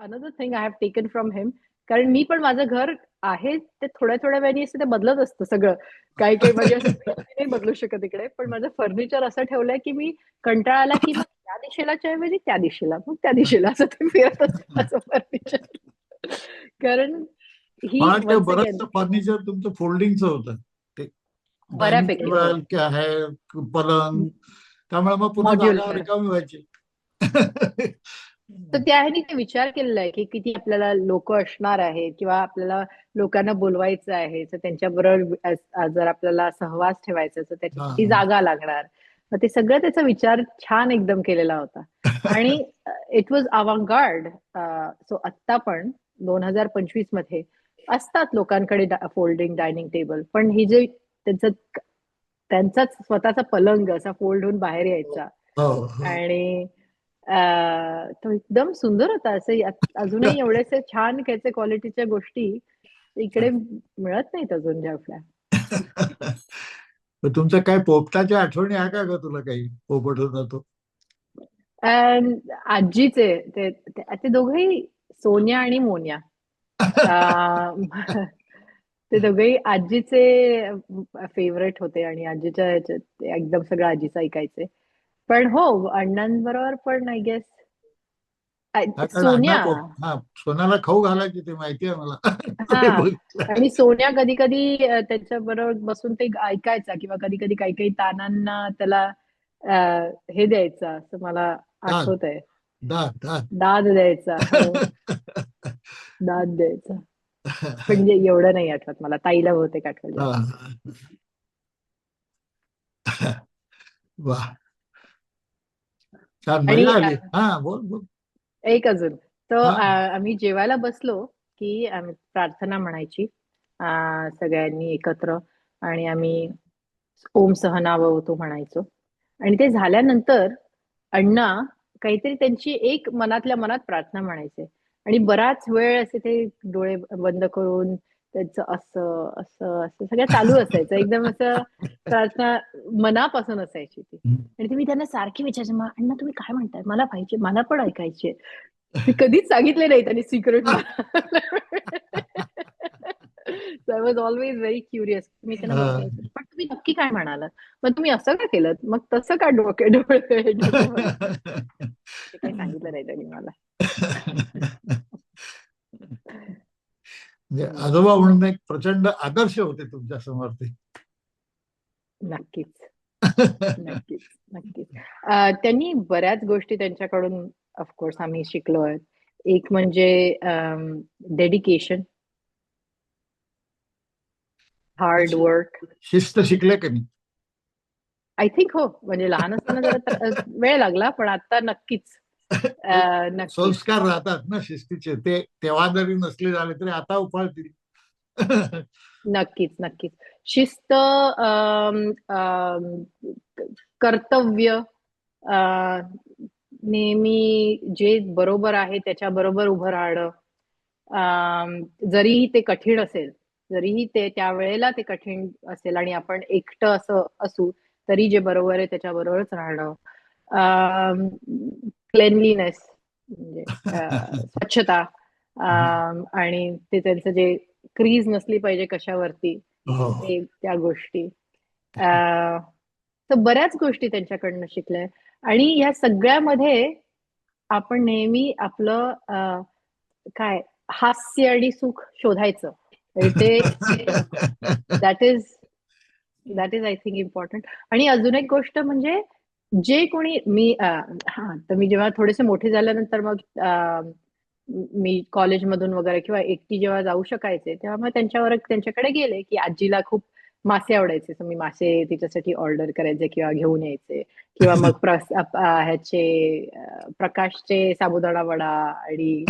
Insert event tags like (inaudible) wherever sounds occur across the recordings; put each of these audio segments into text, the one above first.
Another thing I have taken from him कारण मी पण माझं घर आहे ते थोड्या थोड्या वेळाने असं ते बदलत असतं सगळं. काही काही म्हणजे असं (laughs) नाही बदलू शकत इकडे पण माझं फर्निचर असं ठेवलंय की मी कंटाळा आला की त्या दिशेला ऐवजी त्या दिशेला मग त्या दिशेला असं ते फिरत असतं (laughs) फर्निचर कारण ही बरंच फर्निचर तुमचं फोल्डिंगचं होतं. बऱ्यापैकी. पलंग त्यामुळे मग पुन्हा रिकामी व्हायची. (laughs) तर त्या ह्यानी ते विचार केलेला आहे की किती आपल्याला लोक असणार आहेत किंवा आपल्याला लोकांना बोलवायचं आहे तर त्यांच्याबरोबर जर आपल्याला सहवास ठेवायचा तर त्याची जागा लागणार. मग ते सगळं त्याचा विचार छान एकदम केलेला होता. (laughs) आणि इट वॉज गार्ड सो आत्ता पण दोन हजार पंचवीसमध्ये असतात लोकांकडे फोल्डिंग डायनिंग टेबल पण ही जे त्यांचं त्यांचाच स्वतःचा पलंग असा फोल्ड होऊन बाहेर यायचा. हो, हो. आणि तो एकदम सुंदर होता. असं अजूनही (laughs) एवढेसे छान त्याचे क्वालिटीच्या गोष्टी इकडे मिळत नाहीत अजून ज्या (laughs) तुमच्या काय पोपटाच्या आठवणी आहे का तुला काही? पोपट होता तो. आजीचे ते ते दोघेही सोनिया आणि मोनिया. ते दोघेही आजीचे फेवरेट होते आणि आजीच्या एकदम सगळं आजीचं ऐकायचे. पण हो अण्णांबरोबर पण आय गेस सोन्या. सोन्याला खाऊ घालायची ते माहिती आहे मला. (laughs) आणि सोन्या कधी कधी त्याच्या बरोबर बसून ते ऐकायचा किंवा कधी कधी काही काही तानांना त्याला हे द्यायचं असं मला आठवत आहे दाद द्यायचा हो. (laughs) दाद द्यायचा. म्हणजे एवढं नाही आठवत मला. ताईला बहुतेक आठवत (laughs) वा बोल एक अजून. तर आम्ही जेवायला बसलो की आम्ही प्रार्थना म्हणायची सगळ्यांनी एकत्र आणि आम्ही ओम सहनाव होतो म्हणायचो. आणि ते झाल्यानंतर अण्णा काहीतरी त्यांची एक मनातल्या मनात प्रार्थना म्हणायचे. आणि बराच वेळ असे ते डोळे बंद करून त्यांचं असं असं असं सगळं चालू असायचं. एकदम असं (laughs) प्रार्थना मनापासून असायची ती. आणि तुम्ही त्यांना सारखी विचारायचे अण्णा तुम्ही काय म्हणताय? मला पाहिजे मला पण ऐकायचे कधीच सांगितले नाही त्यांनी secret I was always very curious मी त्यांना पण तुम्ही नक्की काय म्हणाल मग तुम्ही असं का केलं मग तसं का डोके डोळे (laughs) काही सांगितलं नाही त्यांनी मला. (laughs) म्हणजे आजोबा म्हणून एक प्रचंड आदर्श होते तुमच्यासमोर ते. नक्कीच. नक्कीच नक्कीच. त्यांनी बऱ्याच गोष्टी त्यांच्याकडून ऑफकोर्स आम्ही शिकलो आहेत. एक म्हणजे डेडिकेशन हार्ड वर्क शिस्त शिकले का मी आय थिंक हो. म्हणजे लहान असताना जरा वेळ लागला पण आता नक्कीच. संस्कार राहतात ना शिस्तीचे. ते तेव्हा जरी नसले झाले तरी आता उफाळतील नक्कीच नक्कीच. शिस्त कर्तव्य नेहमी जे बरोबर आहे त्याच्या बरोबर उभं राहणं. जरीही ते कठीण असेल जरीही ते त्यावेळेला ते कठीण असेल आणि आपण एकटं असं असू तरी जे बरोबर आहे त्याच्या बरोबरच राहणं. क्लेनलीनेस म्हणजे (laughs) स्वच्छता. आणि ते त्यांचं जे क्रीज नसली पाहिजे कशावरती हो. त्या गोष्टी. (laughs) तर बऱ्याच गोष्टी त्यांच्याकडनं शिकल्या. आणि या सगळ्यामध्ये आपण नेहमी आपलं काय हास्य आणि सुख शोधायचं. ते that is that is I think important आणि अजून एक गोष्ट म्हणजे जे कोणी मी हा तर मी जेव्हा थोडेसे मोठे झाल्यानंतर मग मी कॉलेजमधून वगैरे किंवा एकटी जेव्हा जाऊ शकायचे तेव्हा मग त्यांच्यावर त्यांच्याकडे गेले की आजीला खूप मासे आवडायचे. मी मासे तिच्यासाठी ऑर्डर करायचे किंवा घेऊन यायचे. किंवा मग (laughs) ह्याचे प्रकाशचे साबुदाणा वडा आणि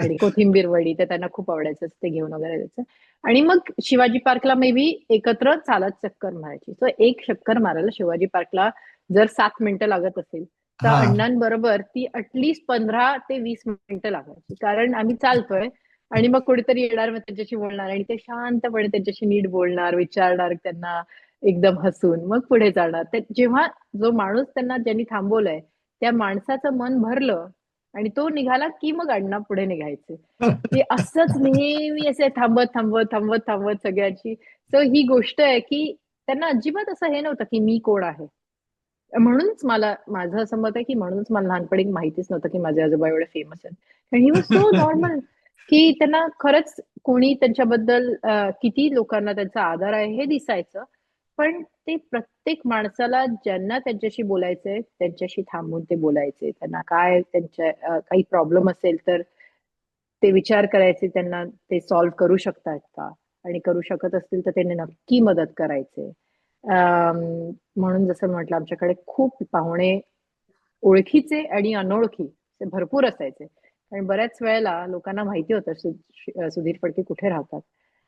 आणि कोथिंबीर वडी ते त्यांना खूप आवडायचं. ते घेऊन वगैरे जायचं. आणि मग शिवाजी पार्कला मे बी एकत्र चालत चक्कर मारायची. सो एक चक्कर मारायला शिवाजी पार्कला जर सात मिनिटं लागत असेल तर अण्णांबरोबर ती अटलिस्ट पंधरा ते वीस मिनिटं लागायची. कारण आम्ही चालतोय आणि मग कोणीतरी येणार मग त्यांच्याशी बोलणार आणि ते शांतपणे त्यांच्याशी नीट बोलणार विचारणार त्यांना एकदम हसून मग पुढे जाणार. जेव्हा जो माणूस त्यांना ज्यांनी थांबवलंय त्या माणसाचं मन भरलं आणि तो निघाला की मग अण्णा पुढे निघायचे. की असंच नेहमी असे थांबत थांबत थांबत थांबत सगळ्याची. तर ही गोष्ट आहे की त्यांना अजिबात असं हे नव्हतं की मी कोण आहे. म्हणूनच मला माझं असं मत आहे की म्हणूनच मला लहानपणी माहितीच नव्हतं की माझे आजोबा एवढे फेमस आहेत. कारण ही वॉज सो नॉर्मल की त्यांना खरंच कोणी त्यांच्याबद्दल किती लोकांना त्यांचा आदर आहे हे दिसायचं पण ते प्रत्येक माणसाला ज्यांना त्यांच्याशी बोलायचंय त्यांच्याशी थांबून ते बोलायचे. त्यांना काय त्यांच्या काही प्रॉब्लेम असेल तर ते विचार करायचे त्यांना ते सॉल्व्ह करू शकतात का? आणि करू शकत असतील तर त्यांनी नक्की मदत करायचे. म्हणून जसं म्हटलं आमच्याकडे खूप पाहुणे ओळखीचे आणि अनोळखी ते भरपूर असायचे. आणि बऱ्याच वेळेला लोकांना माहिती होतं सुधीर फडके कुठे राहतात.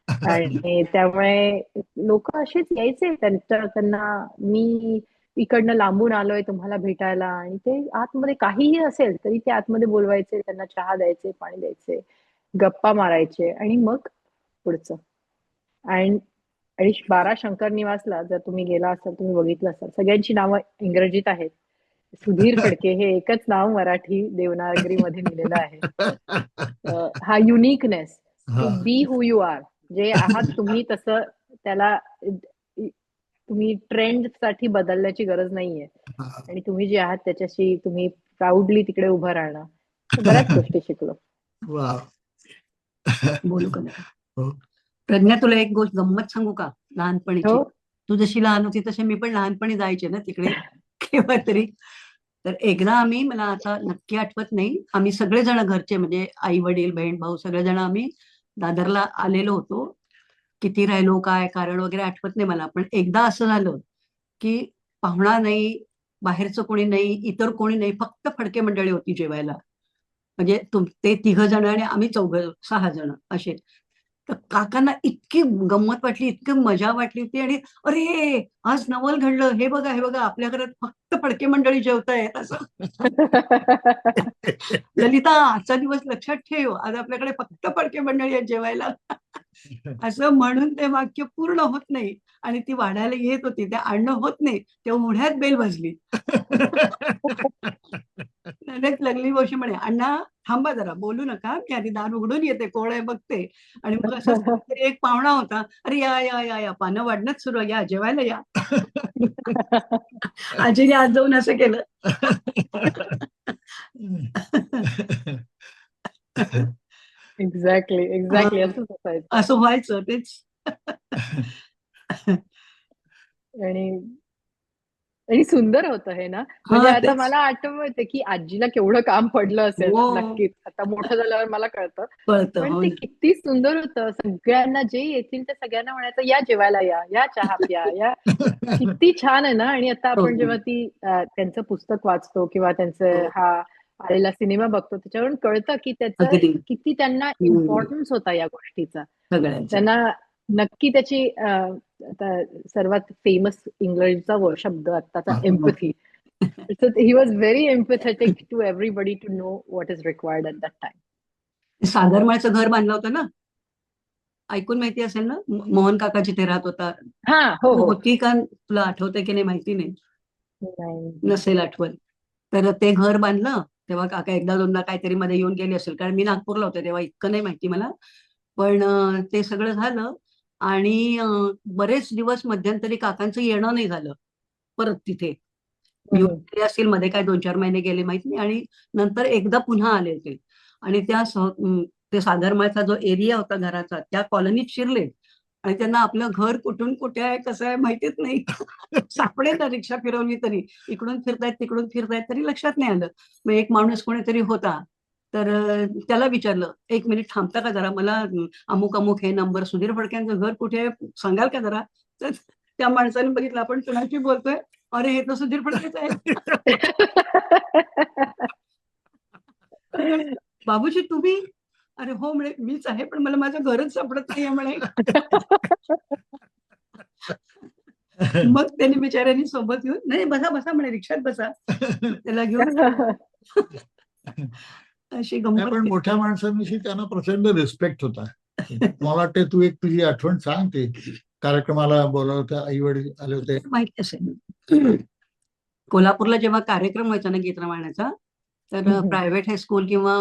(laughs) आणि त्यामुळे लोक असेच यायचे त्यांच्या त्यांना मी इकडनं लांबून आलोय तुम्हाला भेटायला आणि ते आतमध्ये काहीही असेल तरी ते आतमध्ये बोलवायचे त्यांना चहा द्यायचे पाणी द्यायचे गप्पा मारायचे आणि मग पुढचं. आणि बारा शंकर निवासला जर तुम्ही गेला असाल तुम्ही बघितलं असाल सगळ्यांची नावं इंग्रजीत आहेत. सुधीर फडके हे एकच नाव मराठी देवनागरीमध्ये लिहिलेलं आहे. हा uniqueness to be who you are जे आहात तुम्ही तसं त्याला तुम्ही ट्रेंडसाठी बदलण्याची गरज नाहीये. आणि तुम्ही जे आहात त्याच्याशी तुम्ही प्राऊडली तिकडे उभं राहणं बऱ्याच (laughs) गोष्टी शिकलो. वा. बोलू का हो. प्रज्ञा तुला एक गोष्ट गंमत सांगू का? लहानपणीची. हो. तू जशी लहान होती तसे मी पण लहानपणी जायचे ना तिकडे. (laughs) केव्हा तरी तर एकदा आम्ही मला आता नक्की आठवत नाही आम्ही सगळेजण घरचे म्हणजे आई वडील बहीण भाऊ सगळेजण आम्ही दादरला आलेलो होतो. किती राहिलो काय कारण वगैरे आठवत नाही मला पण एकदा असं झालं की पाहुणा नाही बाहेरचं कोणी नाही इतर कोणी नाही फक्त फडके मंडळी होती जेवायला. म्हणजे तुम ते तिघ जण आणि आम्ही चौघ सहा जण असे. तर काकांना इतकी गंमत वाटली इतकी मजा वाटली होती आणि अरे आज नवल घडलं हे बघा हे बघा आपल्या घरात फक्त फडके मंडळी जेवतायत असं. (laughs) ललिता आजचा दिवस लक्षात ठेव. आज आपल्याकडे फक्त फडके मंडळी आहेत जेवायला. (laughs) असं म्हणून ते वाक्य पूर्ण होत नाही. आणि ती वाढायला येत होती. ते आणणं होत नाही. तेव्हा मुढ्यात बेल लगेच लागली गोष्टी म्हणे अण्णा थांबा जरा. बोलू नका. मी आधी दार उघडून येते. कोण आहे बघते. आणि मग असं एक पाहुणा होता. अरे या या या या. पानं वाढणंच सुरू या जेवायला या. (laughs) आजीने आज जाऊन असं केलं एक्झॅक्टली एक्झॅक्टली असंच असायचं असं व्हायचं तेच आणि आणि सुंदर होतं हे ना म्हणजे आता. मला आठवते की आजीला केवढं काम पडलं असेल हो. नक्कीच आता मोठं झाल्यावर मला कळतं पण हो ते. किती सुंदर होतं सगळ्यांना जे येतील त्या सगळ्यांना म्हणायचं या जेवायला या या चहा प्या या (laughs) किती छान आहे ना आणि आता हो, आपण. जेव्हा ती त्यांचं पुस्तक वाचतो किंवा त्यांचं हो. आलेला सिनेमा बघतो त्याच्यावरून कळतं की त्याचं किती त्यांना. इम्पॉर्टन्स होता या गोष्टीचा त्यांना नक्की त्याची आता सर्वात फेमस इंग्रजीचा व- शब्द आत्ताचा. Empathy he. Was very empathetic to everybody to know what is required at that time सागरमाळचं घर बांधलं होतं ना? ऐकून माहिती असेल ना? मोहन काकाची ते राहत होता. हा हो होती का तुला आठवतंय की नाही माहिती नाही? नाही. नसेल आठवण तर ते घर बांधलं तेव्हा काका एकदा दोनदा काहीतरी मध्ये येऊन गेले असेल कारण मी नागपूरला होते तेव्हा इतकं नाही माहिती मला. पण ते सगळं झालं. आणि बरेच दिवस मध्यंतरी काकांचं येणं नाही झालं परत तिथे. असतील मध्ये काय दोन चार महिने गेले माहीत नाही आणि नंतर एकदा पुन्हा आले ते. आणि त्या सह- ते सागरमाळचा जो एरिया होता घराचा त्या कॉलनीत शिरले. आणि त्यांना आपलं घर कुठून कुठे आहे कसं आहे माहितीच नाही. (laughs) सापडे ना रिक्षा फिरवली तरी. इकडून फिरतायत तिकडून फिरतायत तरी लक्षात नाही आलं. मग एक माणूस कोणीतरी होता. तर त्याला विचारलं एक मिनिट थांबता का जरा? मला अमुक अमुक हे नंबर सुधीर फडक्यांचं घर कुठे आहे? सांगाल का जरा? तर त्या माणसाने बघितलं आपण कुणाशी बोलतोय? अरे हे तर सुधीर फडकेच आहे. (laughs) बाबूजी तुम्ही? अरे हो म्हणे मीच आहे पण मला माझं घरच सापडत नाहीये म्हणे. (laughs) मग त्यांनी बिचाऱ्यांनी सोबत घेऊन नाही बसा बसा म्हणे रिक्षात बसा. त्याला घेऊन अशी पण मोठ्या माणसांविषयी त्यांना प्रचंड रिस्पेक्ट होता. मला वाटते तू एक तुझी आठवण सांग ते कार्यक्रमाला बोलवलं होतं आई वडील आले होते. (coughs) माहिती असेल. कोल्हापूरला जेव्हा कार्यक्रम व्हायचा ना गीत रामायणाचा तर. प्रायव्हेट हायस्कूल किंवा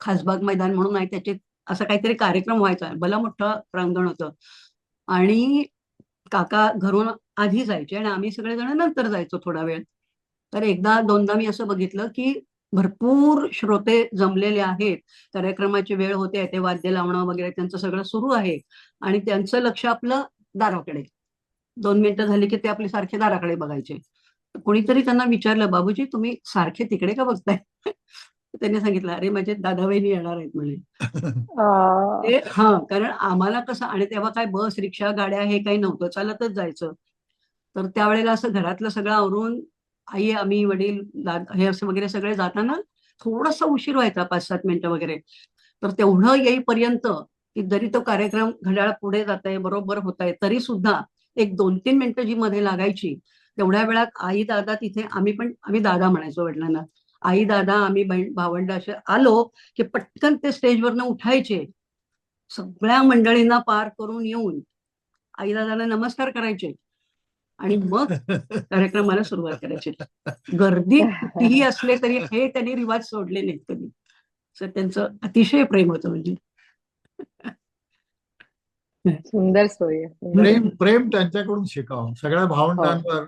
खासबाग मैदान म्हणून आहे त्याचे असं काहीतरी कार्यक्रम व्हायचा. भला मोठं प्रांगण होतं. आणि काका घरून आधी जायचे आणि आम्ही सगळेजण नंतर जायचो थोडा वेळ. तर एकदा दोनदा मी असं बघितलं की भरपूर श्रोते जमलेले आहेत. कार्यक्रमाची वेळ होते ते वाद्य लावणं वगैरे त्यांचं सगळं सुरू आहे. आणि त्यांचं लक्ष आपलं दाराकडे. दोन मिनिटं झाली की ते आपले सारखे दाराकडे बघायचे. कोणीतरी त्यांना विचारलं बाबूजी तुम्ही सारखे तिकडे का बघताय? त्यांनी सांगितलं अरे माझे दादाबाईनी येणार आहेत म्हणे. हा कारण आम्हाला कसं आणि तेव्हा काय बस रिक्षा गाड्या हे काही नव्हतं चालतच जायचं. तर त्यावेळेला असं घरातलं सगळं आवरून आई आम्ही वडील दाद हे असं वगैरे सगळे जाताना थोडासा उशीर व्हायचा पाच सात मिनिटं वगैरे. तर तेवढं येईपर्यंत की जरी तो कार्यक्रम घड्याळ पुढे जात आहे बरोबर होत आहे तरी सुद्धा एक दोन तीन मिनिटं जी मध्ये लागायची तेवढ्या वेळात आई दादा तिथे आम्ही पण आम्ही दादा म्हणायचो वडिलांना आई दादा आम्ही बहीण भावंड असे आलो की पटकन ते स्टेजवरनं उठायचे. सगळ्या मंडळींना पार करून येऊन आई दादाला नमस्कार करायचे. आणि मग कार्यक्रमाला सुरुवात करायची. गर्दी कितीही असले तरी हे त्यांनी रिवाज सोडले नाहीत कधी. तर त्यांचं अतिशय प्रेम होतं म्हणजे. सुंदर आहे. प्रेम प्रेम त्यांच्याकडून शिकावं. सगळ्या भावंडांवर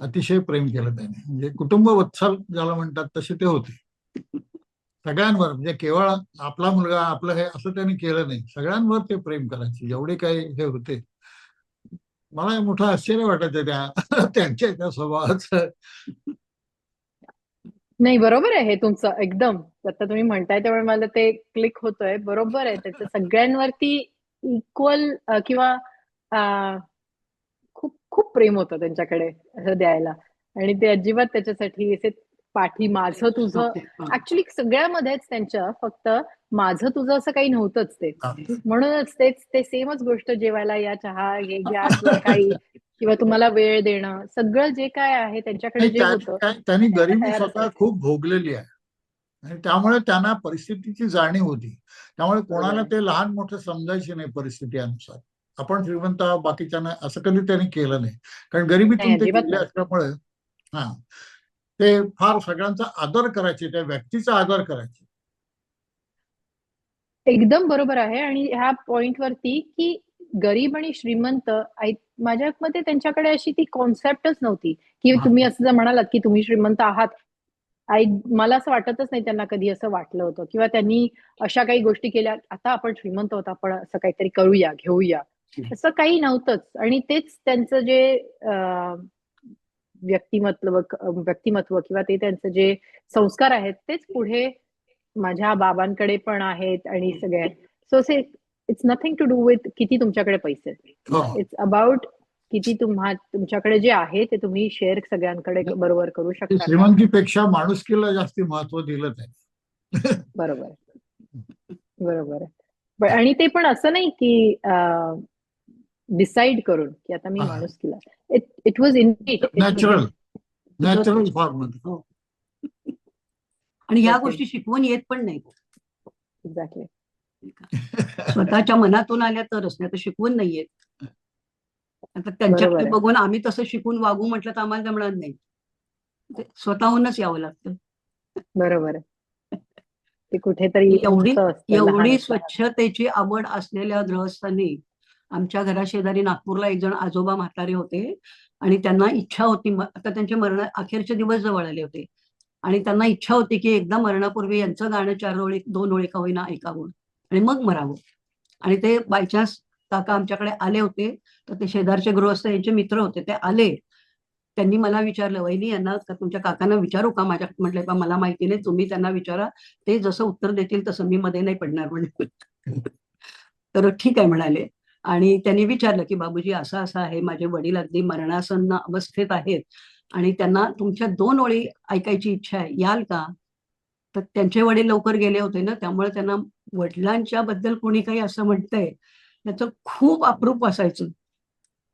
अतिशय प्रेम केलं त्याने. म्हणजे कुटुंब वत्सल ज्याला म्हणतात तसे ते होते. सगळ्यांवर म्हणजे केवळ आपला मुलगा आपलं हे असं त्यांनी केलं नाही. सगळ्यांवर ते प्रेम करायचे. जेवढे काही हे होते मला मोठं आश्चर्य वाटायचं त्या त्यांच्या त्या स्वभावाचं. नाही बरोबर आहे हे तुमचं एकदम. आता तुम्ही म्हणताय त्यामुळे मला ते क्लिक होतोय. बरोबर आहे त्याचं. सगळ्यांवरती इक्वल किंवा अं, खूप खूप प्रेम होतं त्यांच्याकडे असं द्यायला. आणि ते अजिबात त्याच्यासाठी असे पाठी माझं तुझं. (laughs) ऍक्च्युली सगळ्यामध्येच त्यांच्या फक्त माझं तुझं असं काही नव्हतंच ते. म्हणूनच तेच ते सेमच गोष्ट जेवायला या चहा हे घ्या (laughs) किंवा काही किंवा तुम्हाला वेळ देणं सगळं जे काय आहे त्यांच्याकडे जे होतं त्यांनी गरिबी स्वतः. खूप भोगलेली आहे आणि त्यामुळे त्यांना परिस्थितीची जाणीव होती त्यामुळे कोणाला. ते लहान मोठं समजायचे नाही परिस्थिती अनुसार आपण श्रीमंत बाकीच्यांना असं कधी त्यांनी केलं नाही कारण गरिबीतून ते गेले. असल्यामुळे हा ते फार सगळ्यांचा आदर करायचे त्या व्यक्तीचा आदर करायचे एकदम बरोबर आहे. आणि ह्या पॉइंट वरती की गरीब आणि श्रीमंत आई- माझ्या मते त्यांच्याकडे अशी ती कॉन्सेप्टच नव्हती. की. तुम्ही असं जर म्हणालात की तुम्ही श्रीमंत आहात आई मला असं वाटतच नाही त्यांना कधी असं वाटलं होतं. किंवा त्यांनी अशा काही गोष्टी केल्या आता आपण श्रीमंत होत आपण असं काहीतरी करूया घेऊया. असं काही नव्हतंच. आणि तेच त्यांचं जे व्यक्तिमत्व व्यक्तिमत्व किंवा ते त्यांचं जे संस्कार आहेत तेच पुढे माझ्या बाबांकडे पण आहेत आणि सगळे so say it's nothing to do with किती तुमच्याकडे पैसे हो. इट्स अबाउट किती तुम्हा तुमच्याकडे जे आहे ते तुम्ही शेअर सगळ्यांकडे बरोबर करू शकता? श्रीमंतीपेक्षा माणुसकीला जास्ती महत्त्व दिलं त्यांनी (laughs) बरोबर. बरोबर. आणि ते पण असं नाही की डिसाइड करून की आता मी हा. माणूस केला it it was in natural natural form आणि ह्या ओके. गोष्टी शिकवून येत पण नाही एक्झॅक्टली (laughs) स्वतःच्या मनातून आल्या तरच नाही तर शिकवून नाही येत. आता त्यांच्याकडे. बघून आम्ही तसं शिकून वागू म्हटलं तर आम्हाला जमणार नाही. स्वतःहूनच यावं लागतं. बरोबर ते कुठेतरी एवढी- एवढी. स्वच्छतेची आवड असलेल्या गृहस्थांनी आमच्या घराशेजारी नागपूरला एक जण आजोबा म्हातारे होते आणि त्यांना इच्छा होती आता त्यांचे मरण अखेरचे दिवस जवळ आले होते. आणि त्यांना इच्छा होती की एकदा मरणापूर्वी यांचं गाणं चार ओळी दोन ओळी का होईना ऐकावं आणि मग मरावं. आणि ते बायचान्स काका आमच्याकडे आले होते तर ते शेजारचे गृहस्थ यांचे मित्र होते ते आले. त्यांनी मला विचारलं वहिनी यांना का तुमच्या काकांना विचारू का माझ्या म्हटलं "बा, मला माहिती नाही तुम्ही त्यांना विचारा. ते जसं उत्तर देतील तसं मी मध्ये नाही पडणार. म्हणजे तर ठीक आहे म्हणाले. आणि त्यांनी विचारलं की बाबूजी असं असं आहे माझे वडील अगदी मरणासन्न अवस्थेत आहेत. आणि त्यांना तुमच्या दोन ओळी ऐकायची इच्छा आहे याल का? तर त्यांचे वडील लवकर गेले होते ना त्यामुळे त्यांना वडिलांच्या बद्दल कोणी काही असं म्हणतंय त्याचं खूप अप्रूप असायचं.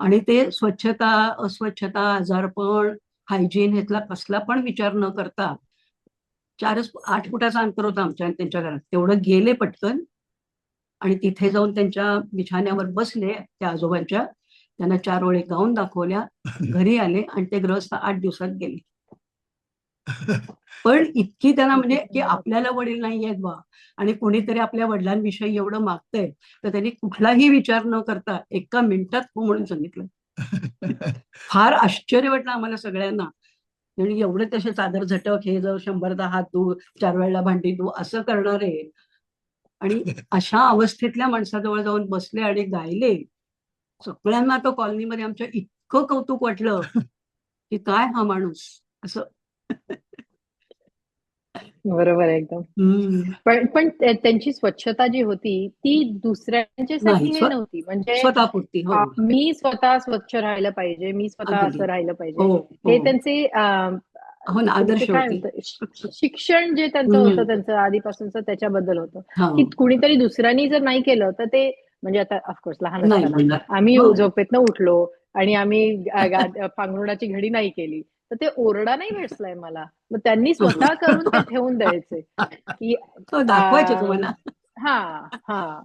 आणि ते स्वच्छता अस्वच्छता आजारपण हायजीन ह्यातला कसला पण विचार न करता चारच आठ फुटाचा अंतर होता आमच्या आणि त्यांच्या घरात. तेवढं गेले पटकन आणि तिथे जाऊन त्यांच्या बिछाण्यावर बसले त्या आजोबांच्या त्यांना चार ओळी गाऊन दाखवल्या (laughs) घरी आले आणि ते ग्रहस्थ आठ दिवसात गेले. पण इतकी त्यांना म्हणजे की आपल्याला वडील नाही आहेत बा आणि कोणीतरी आपल्या वडिलांविषयी एवढं मागतंय तर त्यांनी कुठलाही विचार न करता एका मिनिटात हो म्हणून सांगितलं. (laughs) फार आश्चर्य वाटलं आम्हाला सगळ्यांना. आणि एवढे तसे चादर झटक हे जर शंभरदा हात धु चार वेळेला भांडी धु असं करणारे. आणि अशा अवस्थेतल्या माणसाजवळ जाऊन बसले आणि गायले. सगळ्यांना तो कॉलनीमध्ये आमच्या इतकं कौतुक वाटलं की काय हा माणूस असं बरोबर आहे एकदम. पण पण त्या- त्यांची स्वच्छता जी होती ती दुसऱ्यांच्यासाठी हे नव्हती म्हणजे स्वतःपुरती हो मी स्वतः स्वच्छ राहायला पाहिजे मी स्वतः. असं राहिलं पाहिजे हो हे हो. त्यांचे हो ना आदर्श शिक्षण जे त्यांचं. होतं त्यांचं आधीपासूनच त्याच्याबद्दल होतं. की कुणीतरी दुसऱ्यांनी जर नाही केलं तर ते म्हणजे आता ऑफकोर्स लहान असताना. आम्ही हो. झोपेतनं उठलो आणि आम्ही (laughs) पांघरुणाची घडी नाही केली. तर ते ओरडा नाही भेटलाय मला. मग त्यांनी स्वतः करून ते ठेवून द्यायचे की हो, दाखवायचे आ, तुम्हाला. हा हा.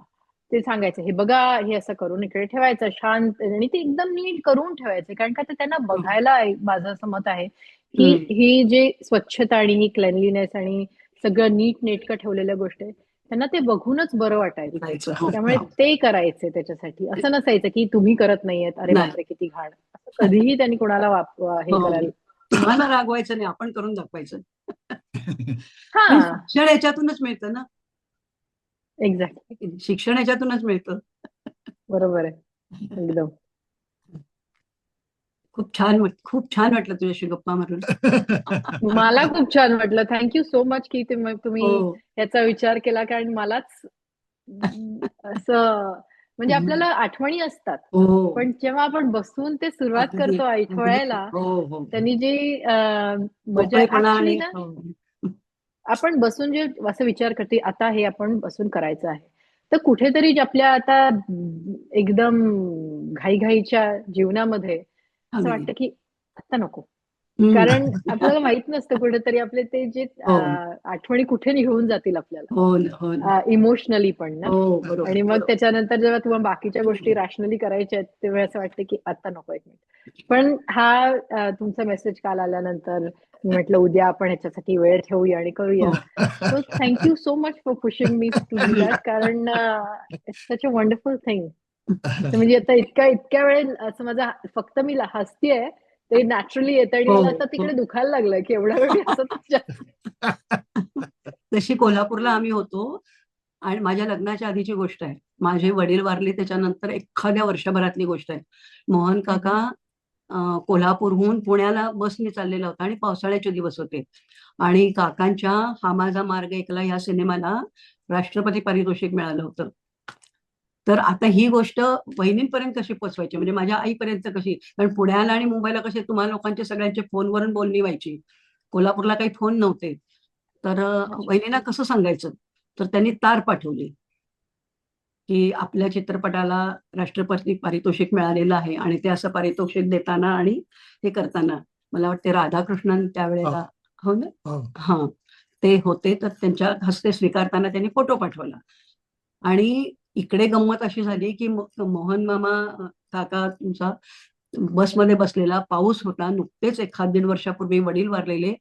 ते सांगायचं हे बघा हे असं करून इकडे ठेवायचं शांत. आणि ते एकदम नीट करून ठेवायचे. कारण का ते त्यांना बघायला माझं असं मत आहे की. ही. जे स्वच्छता आणि ही क्लेनलीनेस आणि सगळं नीट नेटकं ठेवलेल्या गोष्टी आहेत, त्यांना ते बघूनच बरं वाटायचं. हो. त्यामुळे ते करायचे त्याच्यासाठी. असं नसायचं की तुम्ही करत नाहीयेत. अरे. बापरे किती घाण. असं कधीही त्यांनी कोणाला वाप हे हो. करायला तुम्हाला रागवायचं नाही आपण करून दाखवायचं. हा. शिक्षण याच्यातूनच मिळतं ना? एक्झॅक्ट शिक्षण याच्यातूनच मिळतं. बरोबर आहे. एकदम. खूप छान वाट- खूप छान वाटलं तुझ्याशी गप्पा मारून. (laughs) मला खूप छान वाटलं. थँक्यू सो मच की तुम- तुम्ही हो. याचा विचार केला कारण मलाच असं म्हणजे. आपल्याला आठवणी असतात. हो. पण जेव्हा आपण बसून ते सुरुवात करतो ऐकवायला हो त्यांनी जी मजा. आपण बसून जे असं विचार करते आता हे आपण बसून करायचं आहे. तर कुठेतरी आपल्या आता एकदम घाईघाईच्या जीवनामध्ये असं. वाटतं की आता नको. कारण आपल्याला माहीत नसतं कुठेतरी आपले ते जे हो. आठवणी कुठे निघून जातील आपल्याला. हो ना हो इमोशनली पण ना. हो आणि मग. त्याच्यानंतर जेव्हा तुम्हाला बाकीच्या गोष्टी रॅशनली करायच्या आहेत तेव्हा असं वाटतं की आता नको एक मिनिट पण हा तुमचा मेसेज काल आल्यानंतर म्हटलं उद्या आपण ह्याच्यासाठी वेळ ठेवूया आणि करूया. So thank you so much for pushing me to do that कारण it's such a wonderful thing (laughs) म्हणजे आता इतक्या इतक्या वेळ असं माझा फक्त मी हसतीये ते नॅचरली येतं आणि हो, मला आता तिकडे दुखायला लागलं की एवढा वेळ (laughs) तशी कोल्हापूरला आम्ही होतो आणि माझ्या लग्नाच्या आधीची गोष्ट आहे. माझे वडील वारले त्याच्यानंतर एखाद्या वर्षभरातली गोष्ट आहे. मोहन काका कोल्हापूरहून पुण्याला बसने चाललेला होता आणि पावसाळ्याचे दिवस होते. आणि काकांच्या हा माझा मार्ग ऐकला या सिनेमाला राष्ट्रपती पारितोषिक मिळालं होतं. तर आता ही गोष्ट बहिणींपर्यंत कशी पोचवायची? म्हणजे माझ्या आईपर्यंत कशी? कारण पुण्याला आणि मुंबईला कसे तुम्हाला लोकांचे सगळ्यांचे फोनवरून बोलणी व्हायची. कोल्हापूरला काही फोन नव्हते. तर बहिणींना कसं सांगायचं? तर त्यांनी तार पाठवली. की आपल्या चित्रपटाला राष्ट्रपती पारितोषिक मिळालेलं आहे आणि ते असं पारितोषिक देताना आणि हे करताना. मला वाटते राधाकृष्णन त्यावेळेला हो ना? हो. हा. ते होते तर त्यांच्या हस्ते स्वीकारताना त्यांनी फोटो पाठवला. आणि इकडे गंमत अशी झाली की मोहन मामा काका तुमचा बसमध्ये बसलेला पाऊस होता नुकतेच एखाद दीड वर्षापूर्वी वडील वारलेले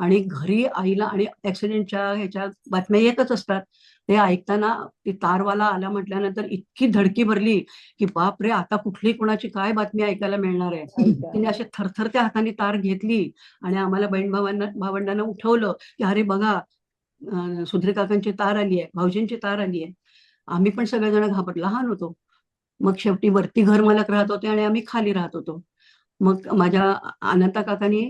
आणि घरी आईला आणि ऍक्सिडेंटच्या ह्याच्या बातम्या येतच असतात. ते ऐकताना ती तारवाला आला म्हटल्यानंतर इतकी धडकी भरली की बाप रे आता कुठली कोणाची काय बातमी ऐकायला मिळणार आहे? तिने असे थरथरत्या हाताने तार घेतली आणि आम्हाला बहीण भावांना भावंडांना उठवलं की अरे बघा सुधीर काकांची तार आली आहे भाऊजींची तार आली आहे. आम्ही पण सगळेजण घाबरलो. लहान होतो. मग शेवटी वरती घर मालक राहत होते आणि आम्ही खाली राहत होतो. मग माझ्या अनंता काकांनी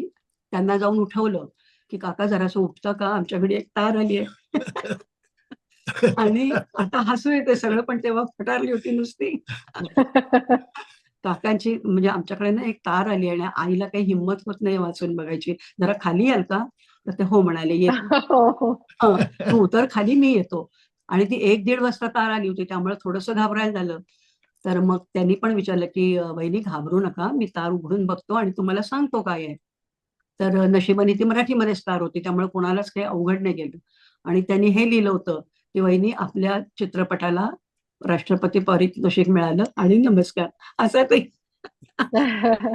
त्यांना जाऊन उठवलं की काका जरासं उठता का? आमच्याकडे एक तार आली आहे. (laughs) आणि आता हसू येते सगळं पण तेव्हा फटारली होती नुसती. काकांची म्हणजे आमच्याकडे ना एक तार आली आणि आईला काही हिंमत होत नाही वाचून बघायची. जरा खाली याल का? तर ते हो म्हणाले ये (laughs) तू उतर खाली मी येतो. आणि ती एक दीड वाजता तार आली होती त्यामुळे थोडंसं घाबरायला झालं. तर मग त्यांनी पण विचारलं की वहिनी घाबरू नका मी तार उघडून बघतो आणि तुम्हाला सांगतो काय आहे. तर नशिबाने ती मराठीमध्येच तार होती त्यामुळे कोणालाच काही अवघड नाही गेलं. आणि त्यांनी हे लिहिलं होतं की वहिनी आपल्या चित्रपटाला राष्ट्रपती पारितोषिक मिळालं आणि नमस्कार. असा काही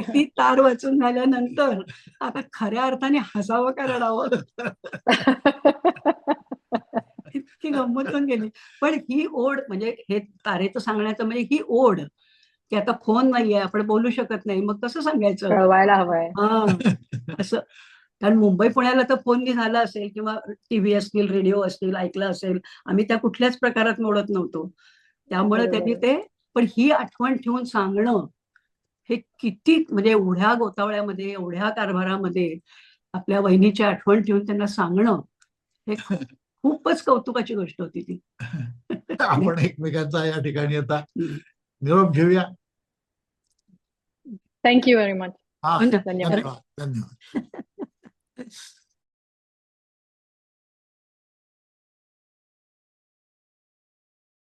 ती तार वाचून झाल्यानंतर आता खऱ्या अर्थाने हसावं का रडावं? (laughs) इतकी गंमत होऊन गेली पण ही ओढ म्हणजे हे तारेचं सांगण्याचं म्हणजे ही ओढ की आता फोन नाहीये आपण बोलू शकत नाही मग कसं सांगायचं? कळवायला हवंय. हा असं. कारण मुंबई पुण्याला तर फोन झाला असेल किंवा टीव्ही असतील रेडिओ असतील ऐकलं असेल आम्ही त्या कुठल्याच प्रकारात मोडत नव्हतो. त्यामुळे. त्यांनी ते पण ही आठवण ठेवून सांगणं हे किती म्हणजे एवढ्या गोतावळ्यामध्ये एवढ्या कारभारामध्ये आपल्या वहिनीची आठवण ठेवून त्यांना सांगणं हे खूपच कौतुकाची गोष्ट होती ती. (laughs) आपण एकमेकांचा या ठिकाणी आता. निरोप घेऊया. थँक्यू व्हेरी मच धन्यवाद. धन्यवाद. (laughs)